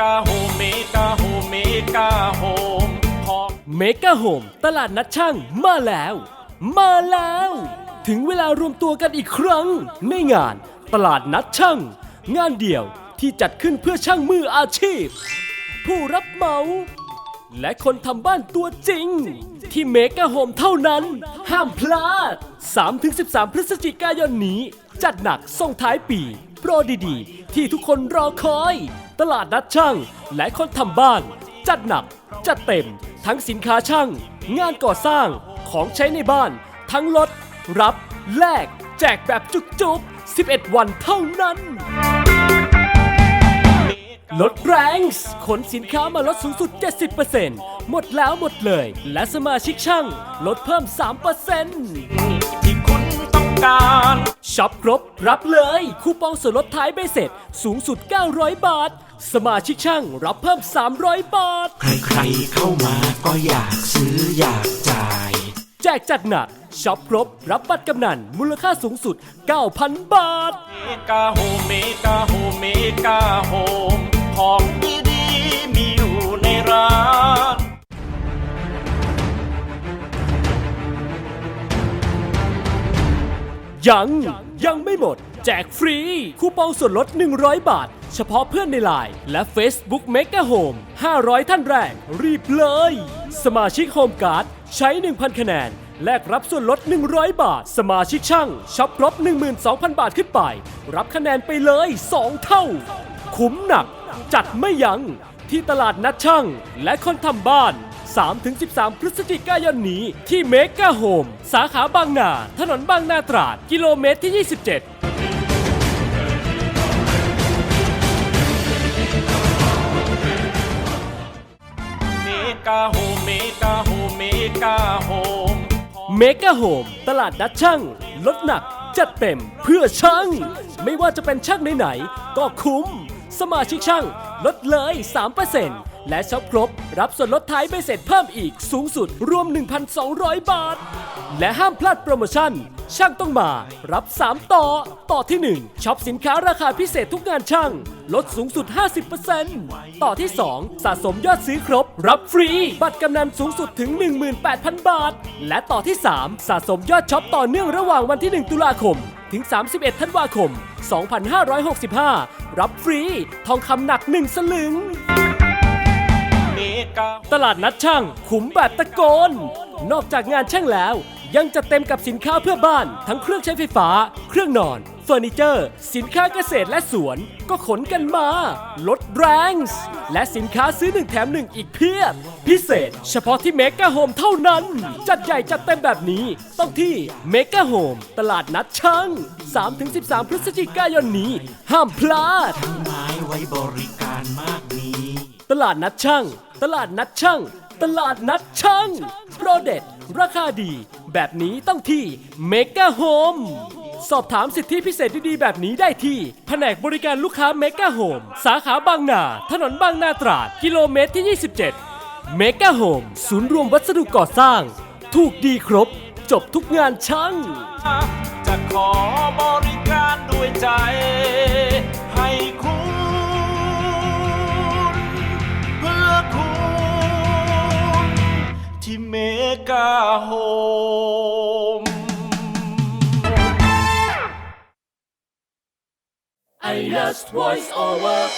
กาโฮมเมกาโฮมเมกาโฮมของเมกะโฮมตลาดนัดช่างมาแล้ว มาแล้ว ถึงเวลารวมตัวกันอีกครั้ง ในงานตลาดนัดช่าง งานเดี่ยวที่จัดขึ้นเพื่อช่างมืออาชีพ ผู้รับเหมา และคนทำบ้านตัวจริง ที่เมกะโฮมเท่านั้น ห้ามพลาด 3-13 พฤศจิกายนนี้ จัดหนักส่งท้ายปี โปรดีๆ ที่ทุกคนรอคอย ตลาดนัดช่างและคนทำบ้าน จัดหนัก จัดเต็ม ทั้งสินค้าช่าง งานก่อสร้างของใช้ในบ้าน ทั้งลด รับ แลก แจกแบบจุกๆ 11 วันเท่านั้นลดแรงส์ขนสินค้ามาลดสูงสุด 70%หมดแล้วหมดเลย และสมาชิกช่าง ลดเพิ่ม 3% การช็อปครบ รับเลย คูปองส่วนลดท้ายใบเสร็จ สูงสุด 900 บาท สมาชิกช่างรับเพิ่ม 300 บาท ใครๆเข้ามาก็อยากซื้ออยากจ่าย แจกจัดหนักช็อปครบ รับบัตรกำนันมูลค่าสูงสุด 9,000 บาท เมกาโฮมเมกาโฮมเมกาโฮม ยัง ยังไม่หมด แจกฟรี คูปองส่วนลด 100 บาท เฉพาะเพื่อนในไลน์และ Facebook Mega Home 500 ท่านแรก รีบเลย สมาชิกโฮมการ์ดใช้ 1,000 คะแนน แลกรับส่วนลด 100 บาท สมาชิกช่างช็อปครบ 12,000 บาทขึ้นไป รับคะแนนไปเลย 2 เท่า คุ้มหนัก จัดไม่ยัง้งที่ตลาดนัดช่างและคนทำบ้าน 3-13 พฤศจิกายนนี้ที่เมกาโฮมสาขาบางนา ถนนบางนาตราด กิโลเมตรที่ 27เมกาโฮมเมกาโฮมเมกาโฮมเมกะโฮมตลาดนัดช่างลดหนักจัดเต็มเพื่อช่าง ไม่ว่าจะเป็นช่างไหนๆก็คุ้ม สมาชิกช่าง ลดเลย 3%และช็อปครบ รับส่วนลดท้ายใบเสร็จเพิ่มอีกสูงสุดรวม 1,200 บาท และห้ามพลาดโปรโมชั่น ช่างต้องมารับ 3 ต่อ ต่อที่ 1ช็อปสินค้าราคาพิเศษทุกงานช่าง ลดสูงสุด 50%ต่อที่ 2 สะสมยอดซื้อครบ รับฟรี บัตรกำนันสูงสุดถึง 18,000 บาท และต่อที่ 3 สะสมยอดช็อปต่อเนื่องระหว่างวันที่ 1 ตุลาคม ถึง 31 ธันวาคม 2565 รับฟรี ทองคำหนัก 1 สลึง ตลาดนัดช่างขุมแบบตะโกน นอกจากงานช่างแล้ว ยังจะเต็มกับสินค้าเพื่อบ้าน ทั้งเครื่องใช้ไฟฟ้า เครื่องนอน ฟอร์นิเจอร์ สินค้าเกษตรและสวน ก็ขนกันมา ลดแรงส์และสินค้าซื้อหนึ่งแถมหนึ่งอีกเพียบ พิเศษ เฉพาะที่เมกะโฮมเท่านั้น จัดใหญ่จัดเต็มแบบนี้ ต้องที่เมกะโฮมตลาดนัดช่าง 3-13 พฤศจิกายนนี้ ห้ามพลาด ไม้ไว้บริการมากมีตลาดนัดช่าง ตลาดนัดช่าง ตลาดนัดช่าง โปรเด็ดราคาดี แบบนี้ต้องที่เมกะโฮม สอบถามสิทธิพิเศษดีๆแบบนี้ได้ที่ แผนกบริการลูกค้าเมกะโฮมสาขาบางนา ถนนบางนาตราด กิโลเมตรที่ 27 เมกะโฮมศูนย์รวมวัสดุก่อสร้าง ถูกดีครบ จบทุกงานช่าง จะขอบริการด้วยใจ ให้คุณเพื่อคุณที่เมกาโฮม I lost voice over